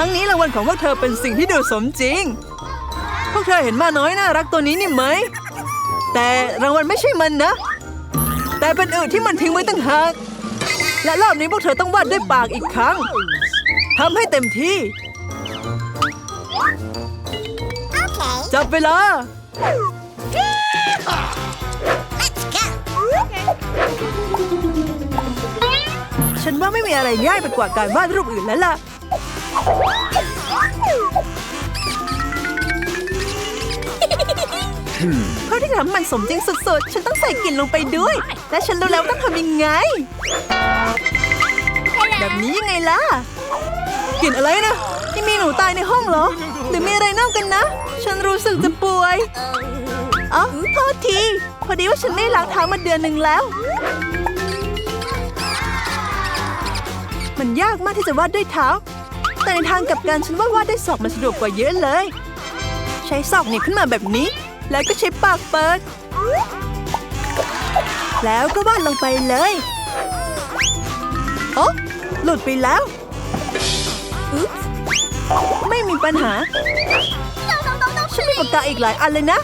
ครั้งนี้รางวัลของพวกเธอเป็นสิ่งที่ดูสมจริง พวกเธอเห็นหมาน้อยน่ารักตัวนี้นี่ไหม แต่รางวัลไม่ใช่มันนะ แต่เป็นอื่นที่มันทิ้งไว้ตั้งหาก และรอบนี้พวกเธอต้องวาดด้วยปากอีกครั้งทำให้เต็มที่ Okay, จับเวลา let's go. ฉันว่าไม่มีอะไรง่ายไปกว่าการวาดรูปอื่นแล้วล่ะ เพื่อที่จะทำให้มันสมจริงสุดๆ ฉันต้องใส่กลิ่นลงไปด้วย และฉันรู้แล้วว่าต้องทำยังไง แบบนี้ยังไงล่ะ กลิ่นอะไรนะที่มีหนูตายในห้องเหรอ หรือมีอะไรเน่ากันนะ ฉันรู้สึกจะป่วยอ๋อโทษที พอดีว่าฉันไม่ได้ล้างเท้ามาเดือนหนึ่งแล้ว มันยากมากที่จะวาดด้วยเท้า แต่ในทางกับกันฉันว่าวาดด้วยศอกมันสะดวกกว่าเยอะเลย ใช้ศอกเนี่ยขึ้นมาแบบนี้ แล้วก็ใช้ปากเปิด แล้วก็วาดลงไปเลยโอ้หลุดไปแล้วอุ๊บไม่มีปัญหาฉันมีปากกาอีกหลายอันเลยนะ